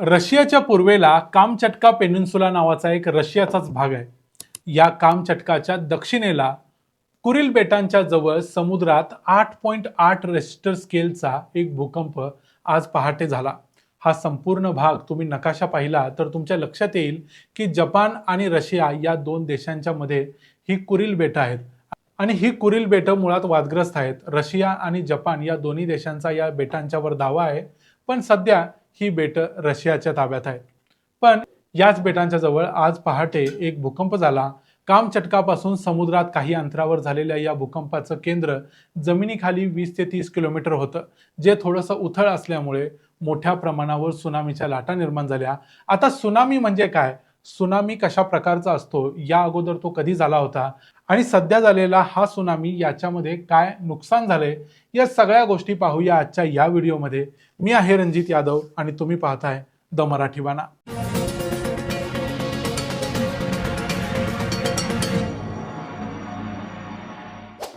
रशियाच्या पूर्वेला Kamchatka peninsula नावाचा एक रशियाचाच भाग आहे. या कामचटकाच्या दक्षिणेला कुरिल बेटांच्या जवळ समुद्रात आठ पॉईंट आठ रेस्टर स्केलचा एक भूकंप आज पहाटे झाला. हा संपूर्ण भाग तुम्ही नकाशा पाहिला तर तुमच्या लक्षात येईल की जपान आणि रशिया या दोन देशांच्या मध्ये ही कुरिल बेटं आहेत. आणि ही कुरिल बेटं मुळात वादग्रस्त आहेत. रशिया आणि जपान या दोन्ही देशांचा या बेटांच्यावर दावा आहे. पण सध्या ही बेटं रशियाच्या ताब्यात आहेत. पण याच बेटांच्या जवळ आज पहाटे एक भूकंप झाला. कामचटकापासून समुद्रात काही अंतरावर झालेल्या या भूकंपाचं केंद्र जमिनीखाली वीस ते तीस किलोमीटर होतं जे थोडंसं उथळ असल्यामुळे मोठ्या प्रमाणावर सुनामीच्या लाटा निर्माण झाल्या. आता सुनामी म्हणजे काय? सुनामी कशा प्रकारचा असतो या अगोदर तो कधी झाला होता आणि सध्या झालेला हा सुनामी याच्यामध्ये काय नुकसान झालंय या सगळ्या गोष्टी पाहूया आजच्या या व्हिडिओमध्ये. मी आहे रणजित यादव आणि तुम्ही पाहताय द मराठी बाणा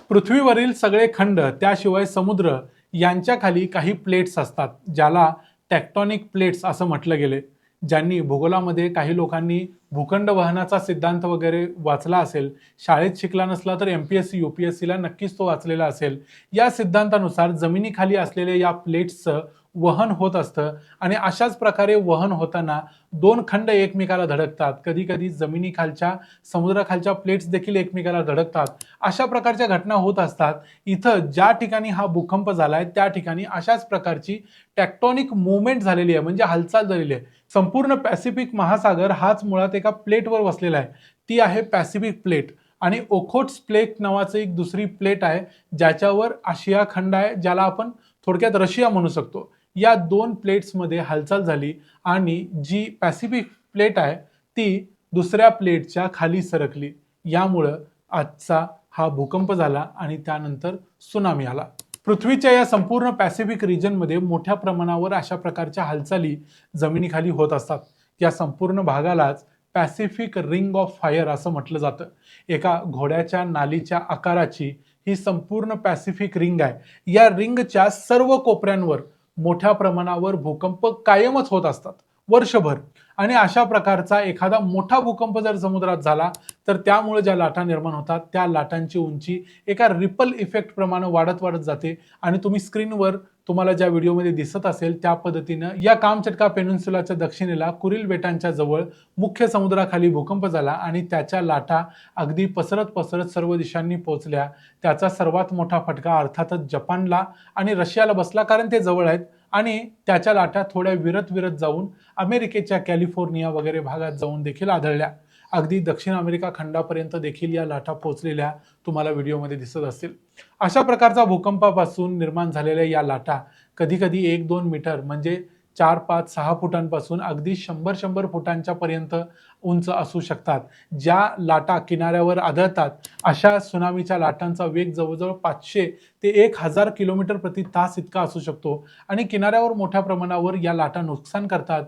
पृथ्वीवरील सगळे खंड त्याशिवाय समुद्र यांच्या खाली काही प्लेट्स असतात ज्याला टेक्टॉनिक प्लेट्स असं म्हटलं गेले ज्यांनी भूगोलामध्ये काही लोकांनी भूखंड वहनाचा सिद्धांत वगैरे वाचला असेल शाळेत शिकला नसला तर M P S C U P S सीला नक्कीच तो वाचलेला असेल. या सिद्धांतानुसार जमिनीखाली असलेल्या या प्लेट्सचं वहन होत असतं. आणि अशाच प्रकारे वहन होताना दोन खंड एकमेकाला धडकतात. कधी कधी जमिनीखालच्या समुद्राखालच्या प्लेट्स देखील एकमेकाला धडकतात. अशा प्रकारच्या घटना होत असतात. इथं ज्या ठिकाणी हा भूकंप झालाय त्या ठिकाणी अशाच प्रकारची टॅक्टॉनिक मुवमेंट झालेली आहे. म्हणजे हालचाल झालेली आहे. संपूर्ण पॅसिफिक महासागर हाच मुळात एका प्लेटवर वसलेला आहे. ती आहे पॅसिफिक प्लेट आणि ओखोट्स प्लेट नावाचं एक दुसरी प्लेट आहे ज्याच्यावर आशिया खंड आहे ज्याला आपण थोडक्यात रशिया म्हणू शकतो. या दोन प्लेट्समध्ये हालचाल झाली आणि जी पॅसिफिक प्लेट आहे ती दुसऱ्या प्लेटच्या खाली सरकली. यामुळं आजचा हा भूकंप झाला आणि त्यानंतर सुनामी आला. पृथ्वीच्या या संपूर्ण पॅसिफिक रिजनमध्ये मोठ्या प्रमाणावर अशा प्रकारच्या हालचाली जमिनीखाली होत असतात. या संपूर्ण भागालाच पॅसिफिक रिंग ऑफ फायर असं म्हटलं जातं. एका घोड्याच्या नालीच्या आकाराची ही संपूर्ण पॅसिफिक रिंग आहे. या रिंगच्या सर्व कोपऱ्यांवर मोठ्या प्रमाणावर भूकंप कायमच होत असतात. वर्षभर. आणि अशा प्रकारचा एखादा मोठा भूकंप जर समुद्रात झाला तर त्यामुळे ज्या लाटा निर्माण होतात त्या लाटांची उंची एका रिपल इफेक्ट प्रमाणे वाढत वाढत जाते. आणि तुम्ही स्क्रीनवर तुम्हाला ज्या व्हिडिओमध्ये दिसत असेल त्या पद्धतीनं या कामचटका पेनिन्सुलाच्या दक्षिणेला कुरिल बेटांच्या जवळ मुख्य समुद्राखाली भूकंप झाला आणि त्याच्या लाटा अगदी पसरत पसरत सर्व दिशांनी पोहोचल्या. त्याचा सर्वात मोठा फटका अर्थातच जपानला आणि रशियाला बसला कारण ते जवळ आहेत. आणि त्याच्या लाटा थोड्या विरत विरत जाऊन अमेरिकेच्या कॅलिफोर्निया वगैरे भागात जाऊन देखील आढळल्या. अगदी दक्षिण अमेरिका खंडापर्यंत देखील या लाटा पोचलेल्या तुम्हाला व्हिडिओमध्ये दिसत असतील. अशा प्रकारचा भूकंपापासून निर्माण झालेल्या या लाटा कधी कधी एक दोन मीटर म्हणजे चार पाच सहा फुटांपासून अगदी शंभर शंभर फुटांच्या पर्यंत उंच असू शकतात. ज्या लाटा किनाऱ्यावर आढळतात अशा सुनामीच्या लाटांचा वेग जवळजवळ पाचशे ते एक हजार किलोमीटर प्रति तास इतका असू शकतो. आणि किनाऱ्यावर मोठ्या प्रमाणावर या लाटा नुकसान करतात.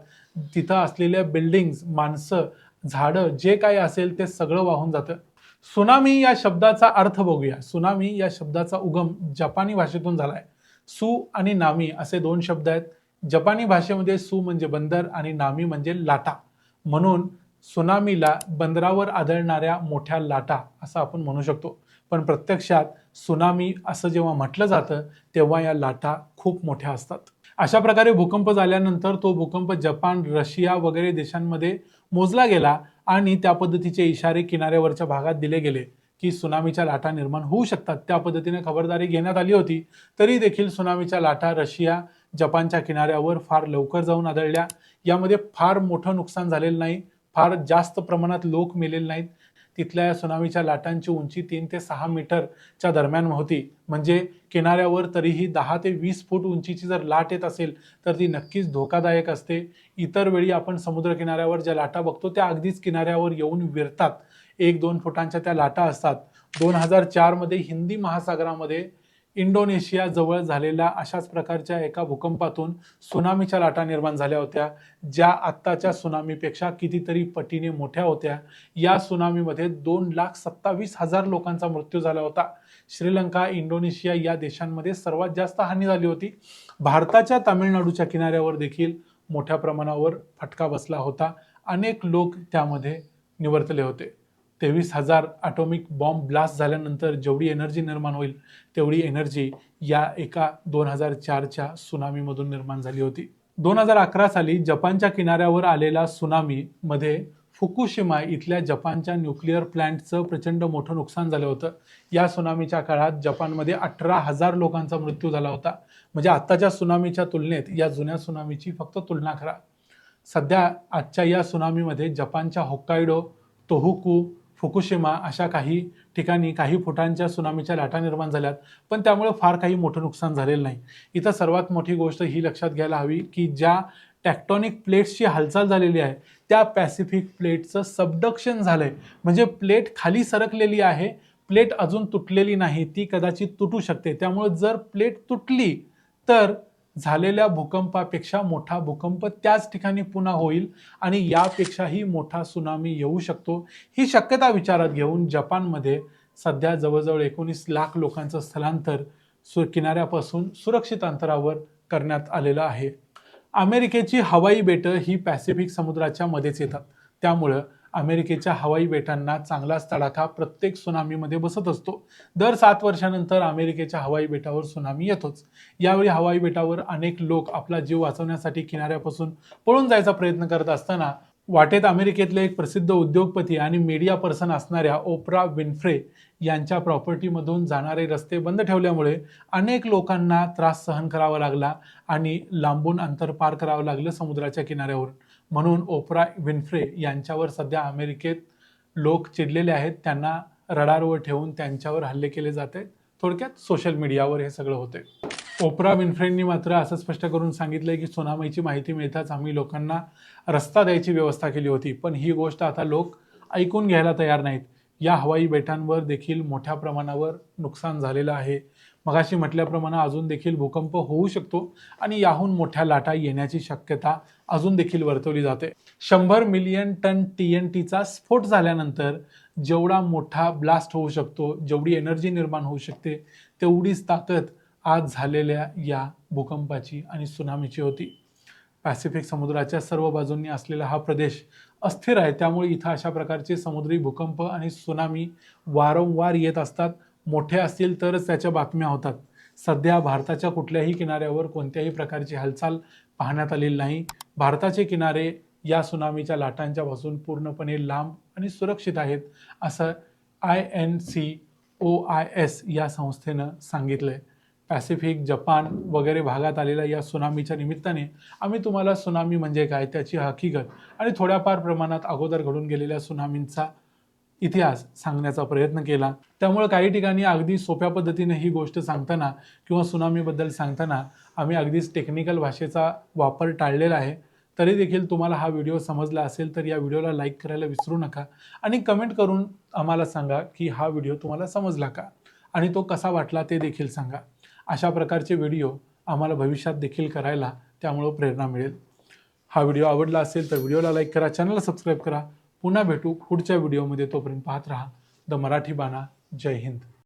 तिथं असलेल्या बिल्डिंग्स माणसं झाडं जे काही असेल ते सगळं वाहून जातं. सुनामी या शब्दाचा अर्थ बघूया. सुनामी या शब्दाचा उगम जपानी भाषेतून झालाय. सु आणि नामी असे दोन शब्द आहेत. जपानी भाषेमध्ये सु म्हणजे बंदर आणि नामी म्हणजे लाटा. म्हणून सुनामीला बंदरावर आढळणाऱ्या मोठ्या लाटा असं आपण म्हणू शकतो. पण प्रत्यक्षात सुनामी असं जेव्हा म्हटलं जातं तेव्हा या लाटा खूप मोठ्या असतात. अशा प्रकारे भूकंप झाल्यानंतर तो भूकंप जपान रशिया वगैरे देशांमध्ये मोजला गेला आणि त्या पद्धतीचे इशारे किनाऱ्यावरच्या भागात दिले गेले की सुनामीच्या लाटा निर्माण होऊ शकतात. त्या पद्धतीने खबरदारी घेण्यात आली होती. तरी देखील सुनामीच्या लाटा रशिया जपानच्या किनाऱ्यावर फार लवकर जाऊन आदळल्या. यामध्ये फार मोठं नुकसान झालेलं नाही. फार जास्त प्रमाणात लोक मेलेले नाहीत. तिथल्या या सुनामीच्या लाटांची उंची तीन ते सहा मीटरच्या दरम्यान होती. म्हणजे किनाऱ्यावर तरीही दहा ते वीस फूट उंचीची जर लाट येत असेल तर ती नक्कीच धोकादायक असते. इतर वेळी आपण समुद्र किनाऱ्यावर ज्या लाटा बघतो त्या अगदीच किनाऱ्यावर येऊन विरतात. एक दोन फुटांच्या त्या लाटा असतात. दोन हजार चारमध्ये हिंदी महासागरामध्ये इंडोनेशिया जवळ झालेल्या अशाच प्रकारच्या एका भूकंपातून सुनामीच्या लाटा निर्माण झाल्या होत्या ज्या आत्ताच्या सुनामीपेक्षा कितीतरी पटीने मोठ्या होत्या. या सुनामीमध्ये दोन लाख सत्तावीस हजार लोकांचा मृत्यू झाला होता. श्रीलंका इंडोनेशिया या देशांमध्ये सर्वात जास्त हानी झाली होती. भारताच्या तामिळनाडूच्या किनाऱ्यावर देखील मोठ्या प्रमाणावर फटका बसला होता. अनेक लोक त्यामध्ये निवर्तले होते. तेवीस हजार ॲटॉमिक बॉम्ब ब्लास्ट झाल्यानंतर जेवढी एनर्जी निर्माण होईल तेवढी एनर्जी या एका दोन हजार चारच्या सुनामीमधून निर्माण झाली होती. दोन हजार अकरा साली जपानच्या किनाऱ्यावर आलेला सुनामीमध्ये फुकुशिमा इथल्या जपानच्या न्यूक्लिअर प्लॅन्टचं प्रचंड मोठं नुकसान झालं होतं. या सुनामीच्या काळात जपानमध्ये अठरा हजार लोकांचा मृत्यू झाला होता. म्हणजे आत्ताच्या सुनामीच्या तुलनेत या जुन्या सुनामीची फक्त तुलना करा. सध्या आजच्या या सुनामीमध्ये जपानच्या होक्काइडो तोहुकू फुकुशिमा अशा काही ठिकाणी काही फुटांच्या सुनामीच्या लाटा निर्माण झाल्यात पण त्यामुळे फार काही मोठं नुकसान झालेलं नाही. इथं सर्वात मोठी गोष्ट ही लक्षात घ्यायला हवी की ज्या टॅक्टॉनिक प्लेट्सची हालचाल झालेली आहे त्या पॅसिफिक प्लेटचं सबडक्शन झालंय. म्हणजे प्लेट खाली सरकलेली आहे प्लेट अजून तुटलेली नाही ती कदाचित तुटू शकते. त्यामुळे जर प्लेट तुटली तर झालेल्या भूकंपापेक्षा मोठा भूकंप त्याच ठिकाणी पुन्हा होईल आणि यापेक्षाही मोठा सुनामी येऊ शकतो. ही शक्यता विचारात घेऊन जपानमध्ये सध्या जवळजवळ एकोणीस लाख लोकांचं स्थलांतर सु किनाऱ्यापासून सुरक्षित अंतरावर करण्यात आलेलं आहे. अमेरिकेची हवाई बेटं ही पॅसिफिक समुद्राच्या मध्येच येतात. त्यामुळं अमेरिकेच्या हवाई बेटांना चांगलाच तडाखा प्रत्येक सुनामीमध्ये बसत असतो. दर सात वर्षानंतर अमेरिकेच्या हवाई बेटावर सुनामी येतोच. यावेळी हवाई बेटावर अनेक लोक आपला जीव वाचवण्यासाठी किनाऱ्यापासून पळून जायचा प्रयत्न करत असताना वाटेत अमेरिकेतले एक प्रसिद्ध उद्योगपती आणि मीडिया पर्सन असणाऱ्या ओप्रा विन्फ्रे यांच्या प्रॉपर्टीमधून जाणारे रस्ते बंद ठेवल्यामुळे अनेक लोकांना त्रास सहन करावा लागला आणि लांबून अंतर पार करावं लागलं समुद्राच्या किनाऱ्यावर. म्हणून ओप्रा विन्फ्रे यांच्यावर सध्या अमेरिकेत लोक चिडलेले आहेत. त्यांना रडारवर ठेवून त्यांच्यावर हल्ले केले जात आहेत. थोडक्यात सोशल मीडियावर हे सगळं होते ओप्रा विनफ्रेंडनी मात्र असं स्पष्ट करून सांगितलंय की सुनामीची माहिती मिळताच आम्ही लोकांना रस्ता द्यायची व्यवस्था केली होती. पण ही गोष्ट आता लोक ऐकून घ्यायला तयार नाहीत. या हवाई बेटांवर देखील मोठ्या प्रमाणावर नुकसान झालेलं आहे. मगाशी म्हटल्याप्रमाणे अजून देखील भूकंप होऊ शकतो आणि याहून मोठ्या लाटा येण्याची शक्यता अजून देखील वर्तवली जाते. शंभर मिलियन टन टी एन टीचा स्फोट झाल्यानंतर जेवढा मोठा ब्लास्ट होऊ शकतो जेवढी एनर्जी निर्माण होऊ शकते तेवढीच ताकद आज झालेल्या या भूकंपाची आणि सुनामीची होती. पॅसिफिक समुद्राच्या सर्व बाजूंनी असलेला हा प्रदेश अस्थिर आहे. त्यामुळे इथं अशा प्रकारचे समुद्री भूकंप आणि सुनामी वारंवार येत असतात. मोठे असतील तरच त्याच्या बातम्या होतात. सध्या भारताच्या कुठल्याही किनाऱ्यावर कोणत्याही प्रकारची हालचाल पाहण्यात आलेली नाही. भारताचे किनारे या सुनामीच्या लाटांच्या पासून पूर्णपणे लांब आणि सुरक्षित आहेत असं I N C O I S या संस्थेनं सांगितलं आहे पॅसिफिक जपान वगैरे भागात आलेल्या या सुनामीच्या निमित्ताने आम्ही तुम्हाला सुनामी म्हणजे काय त्याची हकीकत आणि थोड्याफार प्रमाणात अगोदर घडून गेलेल्या सुनामींचा इतिहास सांगण्याचा प्रयत्न केला. त्यामुळे काही ठिकाणी अगदी सोप्या पद्धतीने ही गोष्ट सांगताना किंवा सुनामीबद्दल सांगताना आम्ही अगदीच टेक्निकल भाषेचा वापर टाळलेला आहे. तरी देखील तुम्हाला हा व्हिडिओ समजला असेल तर या व्हिडिओला लाईक करायला विसरू नका आणि कमेंट करून आम्हाला सांगा की हा व्हिडिओ तुम्हाला समजला का आणि तो कसा वाटला ते देखील सांगा. अशा प्रकारचे व्हिडिओ आम्हाला भविष्यात देखील करायला त्यामुळं प्रेरणा मिळेल. हा व्हिडिओ आवडला असेल तर व्हिडिओला लाईक करा चॅनलला सबस्क्राईब करा. पुन्हा भेटू पुढच्या व्हिडिओमध्ये. तोपर्यंत पाहत राहा. द मराठी बाणा. जय हिंद.